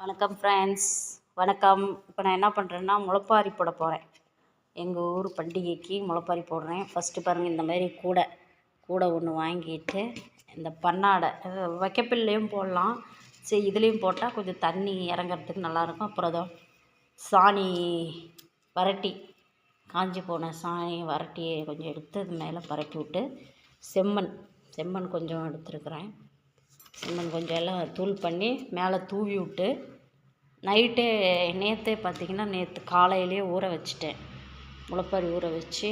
வணக்கம் ஃப்ரெண்ட்ஸ் வணக்கம். இப்போ நான் என்ன பண்ணுறேன்னா முளைப்பாரி போட போகிறேன் எங்கள் ஊர் பண்டிகைக்கு முளைப்பாரி போடுறேன். ஃபஸ்ட்டு பாருங்கள் இந்த மாதிரி கூடை கூடை ஒன்று வாங்கிட்டு இந்த பன்னாடை வைக்கப்பில்லையும் போடலாம். சரி இதுலேயும் போட்டால் கொஞ்சம் தண்ணி இறங்குறதுக்கு நல்லாயிருக்கும். அப்புறம் அதோ சாணி வரட்டி காஞ்சி போன சாணி வரட்டியை கொஞ்சம் எடுத்து அது மேலே பரட்டி விட்டு செம்மண் செம்மண் கொஞ்சம் எடுத்துருக்குறேன். செம்மண் கொஞ்சம் எல்லாம் தூள் பண்ணி மேலே தூவி விட்டு நைட்டே நேற்றே பார்த்தீங்கன்னா நேற்று காலையிலே ஊற வச்சுட்டேன். முளைப்பாரி ஊற வச்சு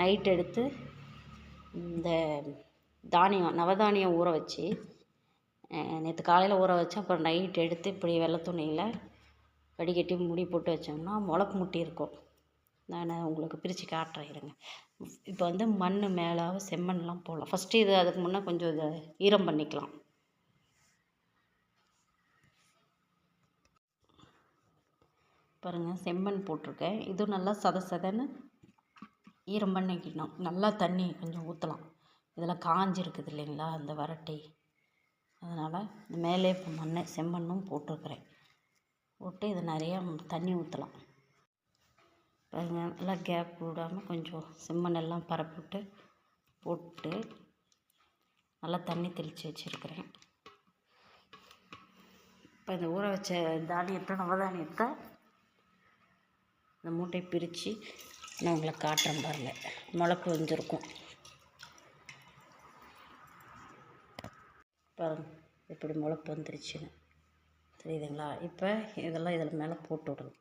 நைட் எடுத்து இந்த தானியம் நவதானியம் ஊற வச்சு நேற்று காலையில் ஊற வச்சு அப்புறம் நைட் எடுத்து இப்படி வெள்ளை துணியில் வடிகட்டி முடி போட்டு வச்சோம்னா முளப்பு முட்டி இருக்கும். நான் உங்களுக்கு பிரித்து காட்டுறேன் இருங்க. இப்போ வந்து மண் மேலே செம்மண்லாம் போடலாம். ஃபஸ்ட்டு இது அதுக்கு முன்னே கொஞ்சம் இதை ஈரம் பண்ணிக்கலாம். பாருங்கள் செம்மண் போட்டிருக்கேன். இதுவும் நல்லா சத சதன்னு ஈரம் பண்ணிக்கணும். நல்லா தண்ணி கொஞ்சம் ஊற்றலாம் இதில் காஞ்சிருக்குது இல்லைங்களா அந்த வரட்டி. அதனால் மேலே இப்போ மண் செம்மண்ணும் போட்டிருக்கிறேன். போட்டு இது நிறையா தண்ணி ஊற்றலாம் நல்லா கேப் விடாமல் கொஞ்சம் செம்மண் எல்லாம் விட்டு போட்டு நல்லா தண்ணி தெளித்து வச்சுருக்கிறேன். இப்போ இந்த ஊற வச்ச தானியத்தை நவதானியத்தை இந்த மூட்டையை பிரித்து நான் உங்களை காட்டுறேன் பாருங்க. முளப்பு வந்துருக்கும். பாருங்க இப்படி முளப்பு வந்துருச்சுன்னு. தெரியுதுங்களா? இப்போ இதெல்லாம் இதில் மேலே போட்டு விடணும்.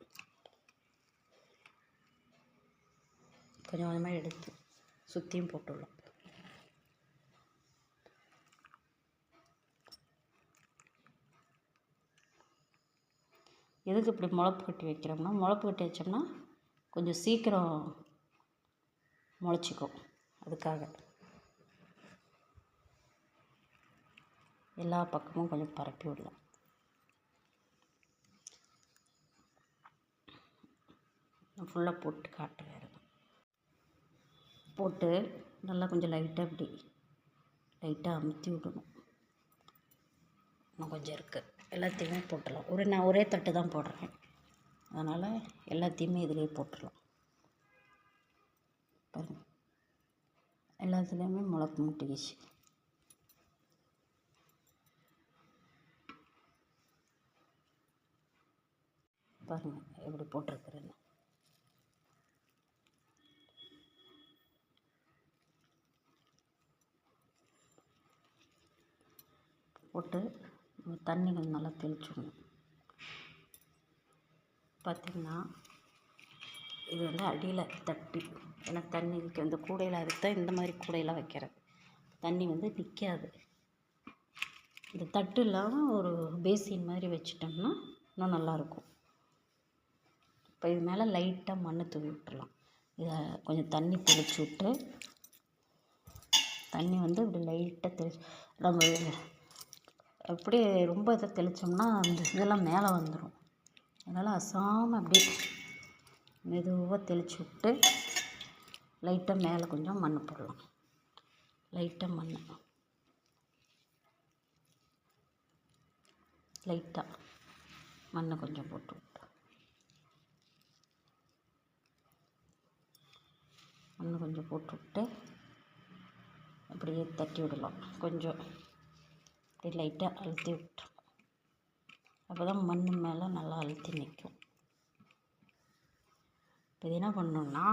கொஞ்சம் கொஞ்சமாக எடுத்து சுற்றியும் போட்டுள்ளோம் எதுக்கு இப்படி முளப்பு கட்டி வைக்கிறோம்னா முளப்பு கட்டி வச்சோம்னா கொஞ்சம் சீக்கிரம் முளைச்சிக்கும் அதுக்காக. எல்லா பக்கமும் கொஞ்சம் பரப்பி விடலாம். ஃபுல்லாக போட்டு காட்டுறேன். போட்டு நல்லா கொஞ்சம் லைட்டாக இப்படி லைட்டாக அமுத்தி விடணும். இன்னும் கொஞ்சம் இருக்குது எல்லாத்தையுமே போட்டுடலாம். ஒரு நான் ஒரே தட்டு தான் போடுறேன். அதனால் எல்லாத்தையுமே இதிலே போட்டுடலாம். பாருங்கள் எல்லாத்துலேயுமே முளப்பு முட்டிக்கிச்சு பாருங்கள் எப்படி போட்டிருக்குறேன்னு. போட்டு தண்ணி கொஞ்சம் நல்லா தெளிச்சுடணும் பார்த்திங்கன்னா இது வந்து அடியில் தட்டி ஏன்னா தண்ணி நிற்க இந்த கூடையில் அதுதான் இந்த மாதிரி கூடையில் வைக்கிறது தண்ணி வந்து நிற்காது இந்த தட்டு இல்லாமல் ஒரு பேசின் மாதிரி வச்சிட்டோம்னா இன்னும் நல்லாயிருக்கும். இப்போ இது மேலே லைட்டாக மண் தூவி விட்டுறலாம். இதை கொஞ்சம் தண்ணி தெளிச்சு விட்டு தண்ணி வந்து இப்படி லைட்டாக தெளி நம்ம அப்படியே ரொம்ப இதை தெளித்தோம்னா அந்த இதெல்லாம் மேலே வந்துடும் அதனால் அசாமல் அப்படியே மெதுவாக தெளித்து விட்டு லைட்டாக மேலே கொஞ்சம் மண் போடலாம். லைட்டாக மண் லைட்டாக மண்ணை கொஞ்சம் போட்டு விட்டு. மண்ணை கொஞ்சம் போட்டு விட்டு அப்படியே தட்டி விடலாம். கொஞ்சம் அப்படியே லைட்டாக அழுத்தி விட்டுரும். அப்போ தான் மண் மேலே நல்லா அழுத்தி நிற்கும் இப்போ இது என்ன பண்ணணுன்னா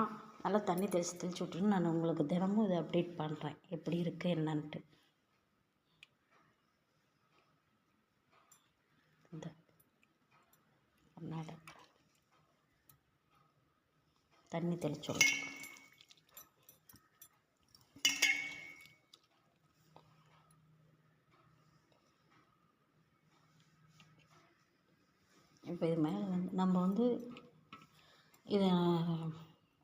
நல்லா தண்ணி தெளித்து தெளித்து விட்டுட்டு நான் உங்களுக்கு தினமும் இதை அப்டேட் பண்ணுறேன் எப்படி இருக்குது என்னன்ட்டு. இந்த தண்ணி தெளிச்சு விடணும். இப்போ இது மேலே வந்து நம்ம வந்து இதை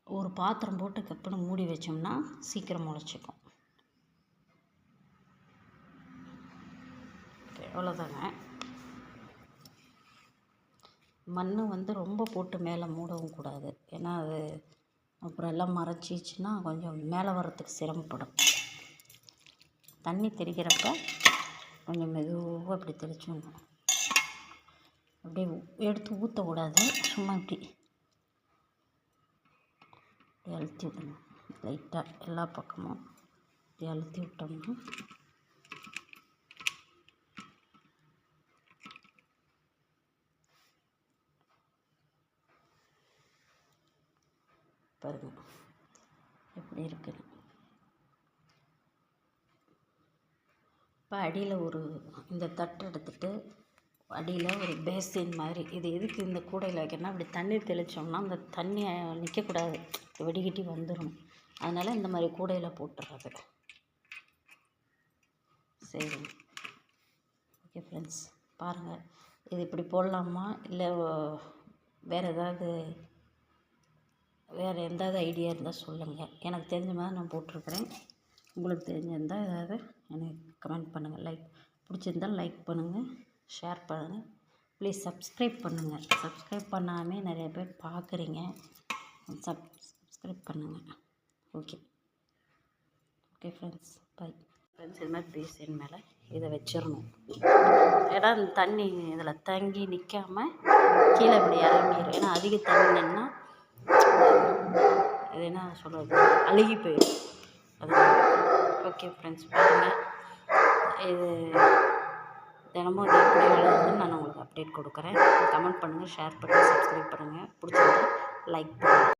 ஒரு பாத்திரம் போட்டு கப்புன்னு மூடி வச்சோம்னா சீக்கிரம் முளைச்சிக்கும். எவ்வளோதாங்க மண் வந்து ரொம்ப போட்டு மேலே மூடவும் கூடாது. ஏன்னா அது அப்புறம் எல்லாம் மறைச்சிச்சின்னா கொஞ்சம் மேலே வர்றதுக்கு சிரமப்படும். தண்ணி தெளிக்கிறப்ப கொஞ்சம் மெதுவாக இப்படி தெளிச்சுடணும் அப்படியே எடுத்து ஊற்றக்கூடாது சும்மா இப்படி. இப்படி அழுத்தி விடணும். லைட்டாக எல்லா பக்கமும் இப்படி அழுத்தி விட்டோம்னா. பாருங்க. எப்படி இருக்குது இப்போ அடியில் ஒரு இந்த தட்டு எடுத்துகிட்டு அடியில் ஒரு பேசின் மாதிரி. இது எதுக்கு இந்த கூடையில் வைக்கணும்னா அப்படி தண்ணீர் தெளித்தோம்னா அந்த தண்ணி நிற்கக்கூடாது வெடிகட்டி வந்துடும் அதனால் இந்த மாதிரி கூடையில் போட்டுறது. சரி. ஓகே ஃப்ரெண்ட்ஸ் பாருங்கள் இது இப்படி போடலாமா? இல்லை வேறு ஏதாவது வேறு எந்தாவது ஐடியா இருந்தால் சொல்லுங்கள் எனக்கு தெரிஞ்ச மாதிரி நான் போட்டிருக்கிறேன். உங்களுக்கு தெரிஞ்சிருந்தால் ஏதாவது எனக்கு கமெண்ட் பண்ணுங்கள் லைக் பிடிச்சிருந்தால் லைக் பண்ணுங்கள் ஷேர் பண்ணுங்கள் ப்ளீஸ் சப்ஸ்கிரைப் பண்ணுங்கள் சப்ஸ்கிரைப் பண்ணாமே நிறைய பேர் பார்க்குறீங்க. சப் சப்ஸ்கிரைப் பண்ணுங்கள் okay. Okay friends. Bye. Friends இது மாதிரி பேசின் மேலே இதை வச்சிடணும் ஏன்னா தண்ணி இதில் தங்கி நிற்காம கீழே இப்படி இறங்கிடும் ஏன்னா அதிக தண்ணி நின்னா இது என்ன சொல்கிறது அழுகி போயிடும் அது ஓகே ஃப்ரெண்ட்ஸ் பாருங்கள் இது தினமும் இது எப்படி வளருதுன்னு நான் உங்களுக்கு அப்டேட் கொடுக்குறேன். கமெண்ட் பண்ணுங்கள் ஷேர் பண்ணுங்கள் சப்ஸ்கிரைப் பண்ணுங்கள் பிடிச்சிருந்தா லைக் பண்ணுங்கள்